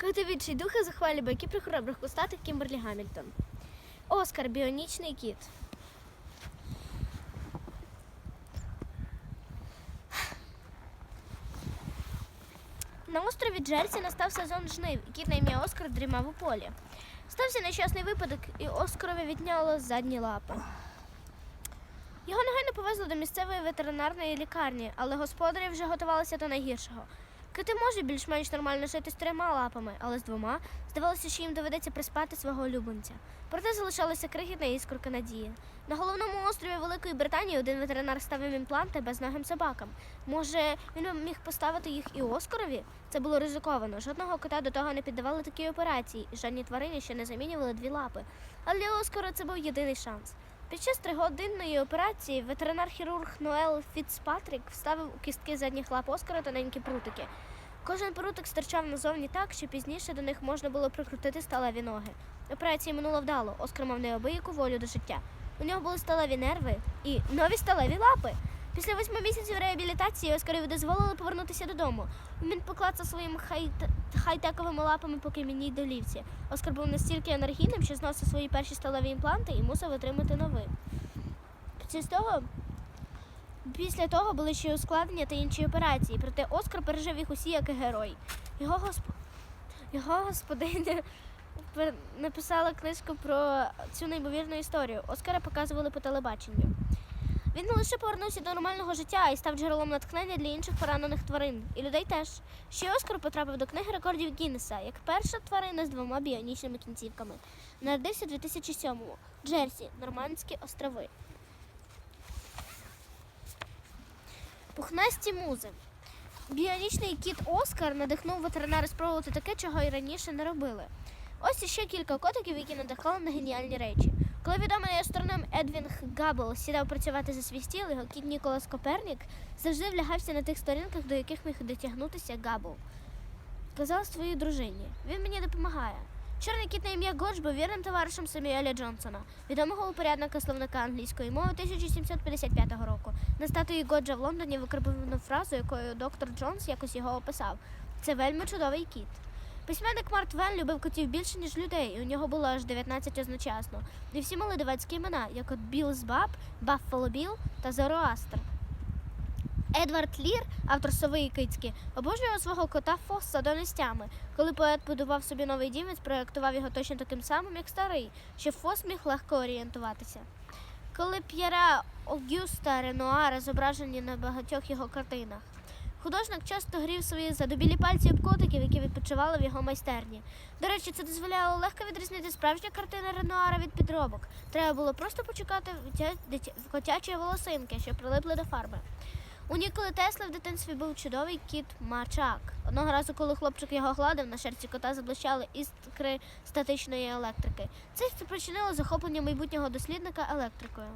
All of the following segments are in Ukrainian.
Коти відчайдухи захвалі байки про хоробрих кустатих Кімберлі Гамільтон. Оскар Біонічний кіт. На острові Джерсі настав сезон жнив, і кіт на ім'я Оскар дрімав у полі. Стався нещасний випадок, і Оскарові відняло задні лапи. Його негайно повезли до місцевої ветеринарної лікарні, але господарі вже готувалися до найгіршого. Кити можуть більш-менш нормально жити з трьома лапами, але з двома здавалося, що їм доведеться приспати свого улюбленця. Проте залишалася крихітна іскорка надії. На головному острові Великої Британії один ветеринар ставив імпланти безногим собакам. Може, він міг поставити їх і Оскарові? Це було ризиковано. Жодного кота до того не піддавали такій операції, і жодні тварини ще не замінювали дві лапи. Але для Оскара це був єдиний шанс. Під час тригодинної операції ветеринар-хірург Ноел Фіцпатрік вставив у кістки задніх лап Оскара тоненькі прутики. Кожен прутик стирчав назовні так, що пізніше до них можна було прикрутити сталеві ноги. Операція минула вдало. Оскар мав неабияку волю до життя. У нього були сталеві нерви і нові сталеві лапи. Після восьми місяців реабілітації Оскарові дозволили повернутися додому. Він поклацав своїми хай... хай-тековими лапами по кам'яній долівці. Оскар був настільки енергійним, що зносив свої перші сталеві імпланти і мусив отримати новий. Після того, після того були ще ускладнення та інші операції, проте Оскар пережив їх усі як і герой. Його, госп... Його господиня написала книжку про цю неймовірну історію. Оскара показували по телебаченню. Він не лише повернувся до нормального життя й став джерелом натхнення для інших поранених тварин. І людей теж. Ще Оскар потрапив до книги рекордів Гіннеса як перша тварина з двома біонічними кінцівками. Народився у 2007-му. Джерсі, Нормандські острови. Пухнасті музи. Біонічний кіт Оскар надихнув ветеринара спробувати таке, чого й раніше не робили. Ось іще кілька котиків, які надихали на геніальні речі. Коли відомий астроном Едвін Габбл сідав працювати за свій стіл, його кіт Ніколас Копернік завжди влягався на тих сторінках, до яких міг дотягнутися Габбл. Казав своїй дружині: він мені допомагає. Чорний кіт на ім'я Годж був вірним товаришем Самюеля Джонсона, відомого упорядника словника англійської мови 1755 року. На статуї Годжа в Лондоні викарбовано фразу, якою доктор Джонс якось його описав. Це вельми чудовий кіт. Письменник Март Вен любив котів більше, ніж людей, і у нього було аж 19 одночасно. І всі мали дивацькі імена, як от Біл з Баб, Баффало Біл та Зороастр. Едвард Лір, автор сови і кицьки, обожнював свого кота Фосса до нестями. Коли поет будував собі новий дім, він спроєктував його точно таким самим, як старий, щоб Фос міг легко орієнтуватися. Коли П'єра Огюста Ренуара зображені на багатьох його картинах. Художник часто грів свої задобілі пальці об котиків, які відпочивали в його майстерні. До речі, це дозволяло легко відрізнити справжні картини Ренуара від підробок. Треба було просто почекати дитя- котячі волосинки, що прилипли до фарби. У Ніколи Тесли в дитинстві був чудовий кіт Мачак. Одного разу, коли хлопчик його гладив, на шерсті кота заблищали іскри статичної електрики. Це спричинило захоплення майбутнього дослідника електрикою.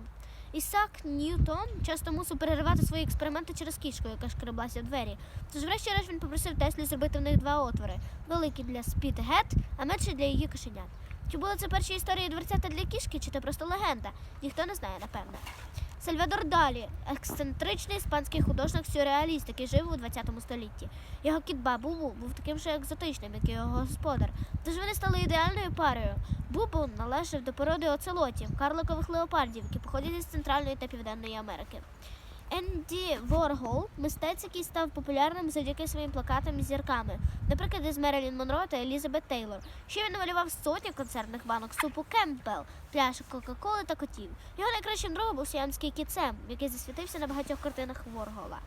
Ісак Ньютон часто мусив переривати свої експерименти через кішку, яка шкреблася в двері. Тож, врешті-решт, він попросив Теслі зробити в них два отвори: великий для Спітгет, а менший для її кошенят. Чи були це перші історії дверцята для кішки, чи це просто легенда? Ніхто не знає, напевно. Сальвадор Далі, ексцентричний іспанський художник-сюрреаліст, який жив у 20 столітті. Його кіт Бабубу був таким же екзотичним, як і його господар. Тож вони стали ідеальною парою. Бубу належав до породи оцелотів, карликових леопардів, які походять із Центральної та Південної Америки. Енді Воргол мистець, який став популярним завдяки своїм плакатам з зірками, наприклад, із Мерилін Монро та Елізабет Тейлор. Ще він намалював сотні концертних банок супу Кемпбелл, пляшок Кока-Коли та котів. Його найкращим другом був сіамський кіцем, який засвітився на багатьох картинах Воргола.